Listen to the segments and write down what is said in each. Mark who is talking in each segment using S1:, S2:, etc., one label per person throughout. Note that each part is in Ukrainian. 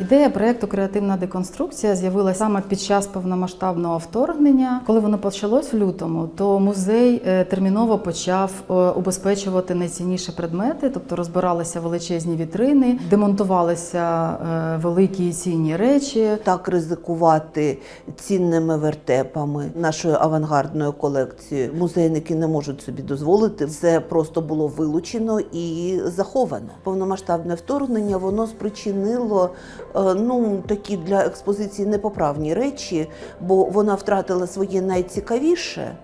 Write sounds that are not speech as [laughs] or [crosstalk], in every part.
S1: Ідея проєкту Креативна деконструкція з'явилася саме під час повномасштабного вторгнення. Коли воно почалось в лютому, то музей е, терміново почав е, убезпечувати найцінніші предмети, тобто розбиралися величезні вітрини, демонтувалися е, великі і цінні речі.
S2: Так ризикувати цінними вертепами нашою авангардною колекцією. Музейники не можуть собі дозволити. Це просто було вилучено і заховано. Повномасштабне вторгнення воно спричинило ну такі для експозиції непоправні речі, бо вона втратила своє найцікавіше, е,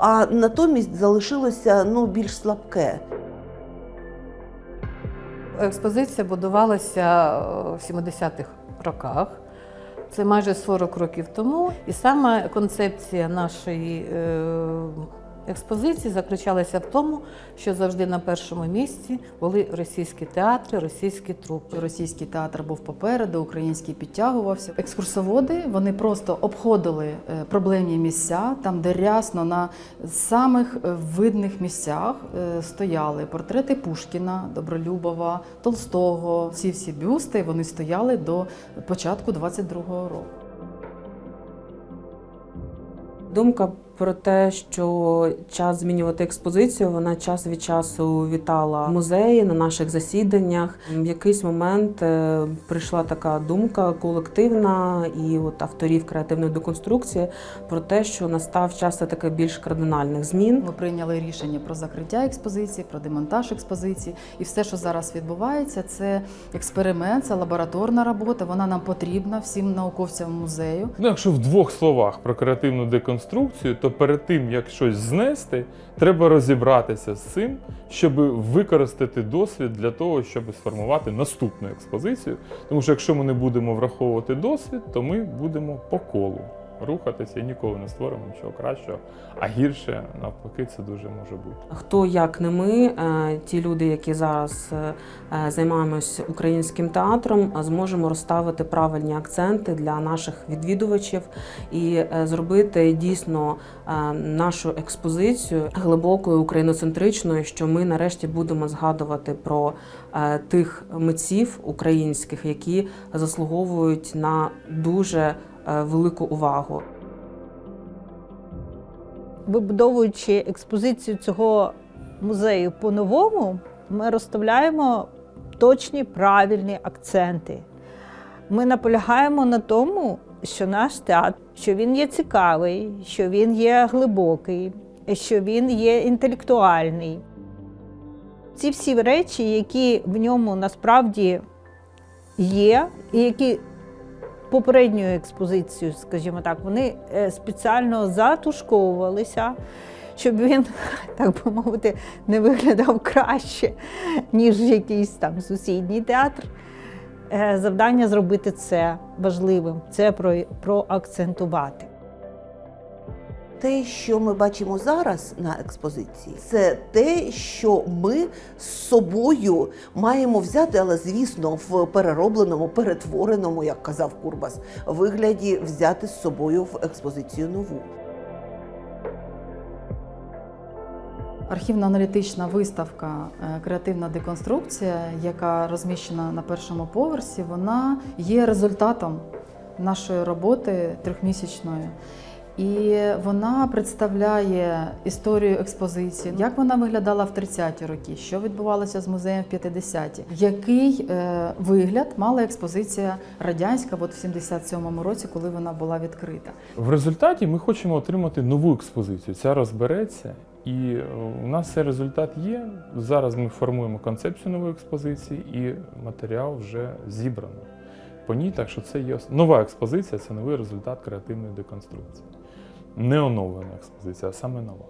S2: а натомість залишилося ну більш слабке.
S3: Експозиція будувалася е, в 70-х роках. Це майже 40 років тому. І саме концепція нашої е, експозиції заключалася в тому, що завжди на першому місці були російські театри, російські трупи.
S1: Російський театр був попереду, український підтягувався. Екскурсоводи вони просто обходили е, проблемні місця, там, де рясно на самих е, видних місцях е, стояли портрети Пушкіна, Добролюбова, Толстого. Ці всі бюсти вони стояли до початку 22-го року.
S4: Думка про те, що час змінювати експозицію, вона час від часу вітала музеї на наших засіданнях. В якийсь момент е, прийшла така думка колективна і от авторів креативної деконструкції про те, що настав час таки більш кардинальних змін.
S1: Ми прийняли рішення про закриття експозиції, про демонтаж експозиції. І все, що зараз відбувається, це експеримент, це лабораторна робота. Вона нам потрібна всім науковцям музею.
S5: Ну, якщо в двох словах про креативну деконструкцію, то перед тим, як щось знести, треба розібратися з цим, щоб використати досвід для того, щоб сформувати наступну експозицію. Тому що якщо ми не будемо враховувати досвід, то ми будемо по колу рухатися і ніколи не створимо нічого кращого, а гірше навпаки це дуже може бути.
S4: Хто як не ми, е, ті люди, які зараз е, займаємось українським театром, е, зможемо розставити правильні акценти для наших відвідувачів і зробити дійсно нашу експозицію глибокою україноцентричною, що ми нарешті будемо згадувати про тих митців українських, які заслуговують на дуже велику увагу.
S6: вибудовуючи експозицію цього музею по-новому, ми розставляємо точні правильні акценти. Ми наполягаємо на тому, що наш театр, що він є цікавий, що він є глибокий, що він є інтелектуальний. Ці всі речі, які в ньому насправді є, і які попередньою експозицію, скажімо так, вони е, спеціально затушковувалися, щоб він, [laughs] так би мовити, не виглядав краще, ніж якийсь там сусідній театр. Е, Завдання зробити це важливим, це про, проакцентувати.
S2: Те, що ми бачимо зараз на експозиції, це те, що ми з собою маємо взяти, але звісно, в переробленому, перетвореному, як казав Курбас, вигляді взяти з собою в експозицію нову.
S1: Архівно-аналітична виставка е, Креативна деконструкція, яка розміщена на першому поверсі, вона є результатом нашої роботи трьохмісячної. І вона представляє історію експозиції, як вона виглядала в 30-ті роки, що відбувалося з музеєм в 50-ті, який е, вигляд мала експозиція радянська от в 77-му році, коли вона була відкрита.
S5: В результаті ми хочемо отримати нову експозицію. Ця розбереться, і е, у нас цей результат є. Зараз ми формуємо концепцію нової експозиції, і матеріал вже зібрано по ній. Так що це є нова експозиція, це новий результат креативної деконструкції. Не оновлена експозиція, а саме нова.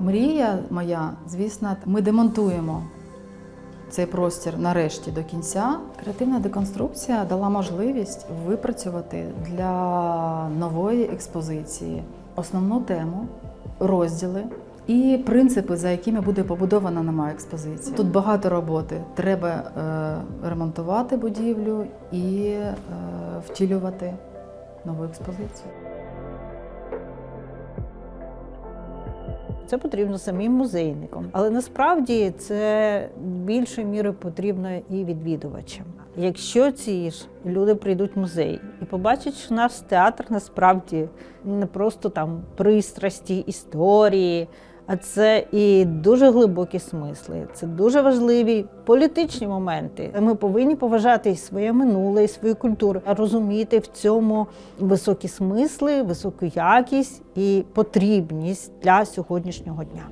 S1: Мрія моя, звісно, ми демонтуємо цей простір нарешті до кінця. Креативна деконструкція дала можливість випрацювати для нової експозиції основну тему, розділи. І принципи, за якими буде побудована нова експозиція. Тут багато роботи. Треба е, ремонтувати будівлю і е, втілювати нову експозицію.
S6: Це потрібно самим музейникам, але насправді це більшою мірою потрібно і відвідувачам. Якщо ці ж люди прийдуть в музей і побачать, що наш театр насправді не просто там пристрасті, історії, а це і дуже глибокі смисли, це дуже важливі політичні моменти. Ми повинні поважати і своє минуле, і свою культуру, розуміти в цьому високі смисли, високу якість і потрібність для сьогоднішнього дня.